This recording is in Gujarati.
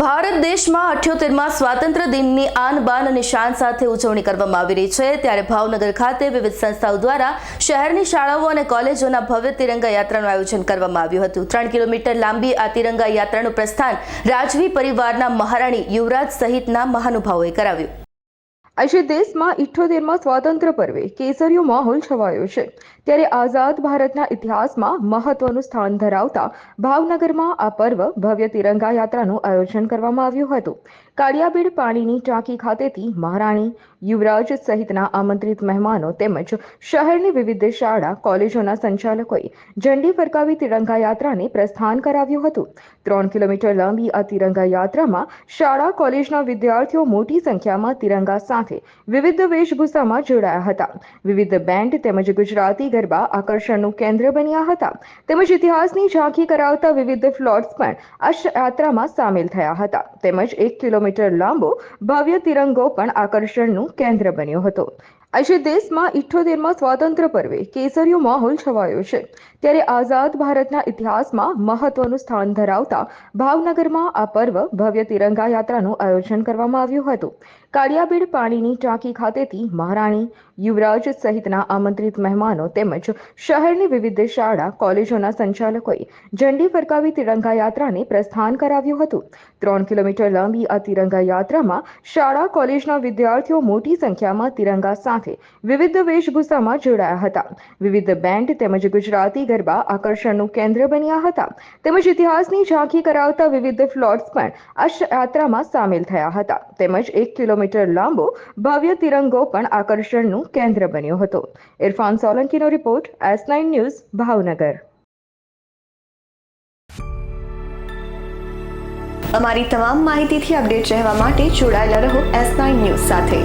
ભારત દેશમાં અઠ્યોતેરમાં સ્વાતંત્ર્ય દિનની આન બાન અને શાન સાથે ઉજવણી કરવામાં આવી રહી છે. ત્યારે ભાવનગર ખાતે વિવિધ સંસ્થાઓ દ્વારા શહેરની શાળાઓ અને કોલેજોના ભવ્ય તિરંગા યાત્રાનું આયોજન કરવામાં આવ્યું હતું. ત્રણ કિલોમીટર લાંબી આ તિરંગા યાત્રાનું પ્રસ્થાન રાજવી પરિવારના મહારાણી યુવરાજ સહિતના મહાનુભાવોએ કરાવ્યું. આજે દેશમાં ઇઠ્ઠોતેરમાં સ્વાતંત્ર્ય પર્વે કેસરીયો માહોલ છવાયો છે. ત્યારે આઝાદ ભારતના ઇતિહાસમાં મહત્વનું સ્થાન ધરાવતા ભાવનગરમાં આ પર્વ ભવ્ય તિરંગા યાત્રાનું આયોજન કરવામાં આવ્યું હતું. કાળિયાબીડ પાણીની ટાંકી ખાતેથી મહારાણી યુવરાજ સહિતના આમંત્રિત મહેમાનો તેમજ શહેરની વિવિધ શાળા, કોલેજોના સંચાલકોએ ઝંડી ફરકાવી તિરંગા યાત્રાને પ્રસ્થાન કરાવ્યું હતું. ત્રણ કિલોમીટર લાંબી આ તિરંગા યાત્રામાં શાળા, કોલેજના વિદ્યાર્થીઓ મોટી સંખ્યામાં તિરંગા સાથે વિવિધ વેશભૂષામાં જોડાયા હતા. વિવિધ બેન્ડ તેમજ ગુજરાતી ગરબા આકર્ષણનું કેન્દ્ર બન્યા હતા. તેમજ ઇતિહાસની ઝાંખી કરાવતા વિવિધ ફ્લોટ્સ પણ આ યાત્રામાં સામેલ થયા હતા. તેમજ એક કિલોમીટર લાંબો ભવ્ય તિરંગો પણ આકર્ષણનું કેન્દ્ર બન્યો હતો. આજે દેશમાં ઇઠ્ઠોતેરમાં સ્વાતંત્ર્ય પર્વે કેસરીયો માહોલ છવાયો છે. ત્યારે આઝાદ ભારતના ઇતિહાસમાં મહત્વનું સ્થાન ધરાવતા ભાવનગરમાં આ પર્વ ભવ્ય તિરંગા યાત્રાનું આયોજન કરવામાં આવ્યું હતું. કાળિયાબીડ પાણીની ટાંકી ખાતેથી મહારાણી યુવરાજ સહિતના આમંત્રિત મહેમાનો તેમજ શહેરની વિવિધ શાળા, કોલેજોના સંચાલકોએ ઝંડી ફરકાવી તિરંગા યાત્રાને પ્રસ્થાન કરાવ્યું હતું. ત્રણ કિલોમીટર લાંબી આ તિરંગા યાત્રામાં શાળા, કોલેજના વિદ્યાર્થીઓ મોટી સંખ્યામાં તિરંગા સાથે વિવિધ વેશભૂષામાં જોડાયા હતા. વિવિધ બેન્ડ તેમજ ગુજરાતી ગરબા આકર્ષણનું કેન્દ્ર બન્યા હતા. તેમજ ઇતિહાસની ઝાંખી કરાવતા વિવિધ ફ્લોટ્સ પણ આ યાત્રામાં સામેલ થયા હતા. તેમજ એક કિલોમીટર લાંબો ભવ્ય તિરંગો પણ આકર્ષણનું કેન્દ્ર બન્યો હતો. Irfan સોલંકીનો report S nine news Bhavnagar. અમારી તમામ માહિતીથી અપડેટ રહેવા માટે જોડાયેલા રહો એસ નાઇન ન્યૂઝ સાથે.